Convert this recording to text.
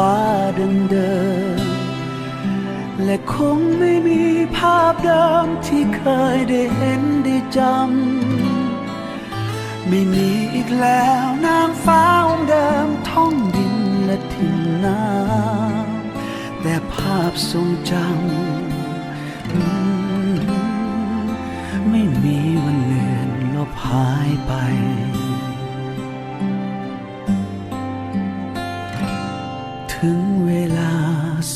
ฟ้าเดิมๆและคงไม่มีภาพเดิมที่เคยได้เห็นได้จำ ไม่มีอีกแล้วนางฟ้าองค์เดิมท่องดินและทิ้งน้ำแต่ภาพทรงจำ ไม่มีวันเลือนลบหายไป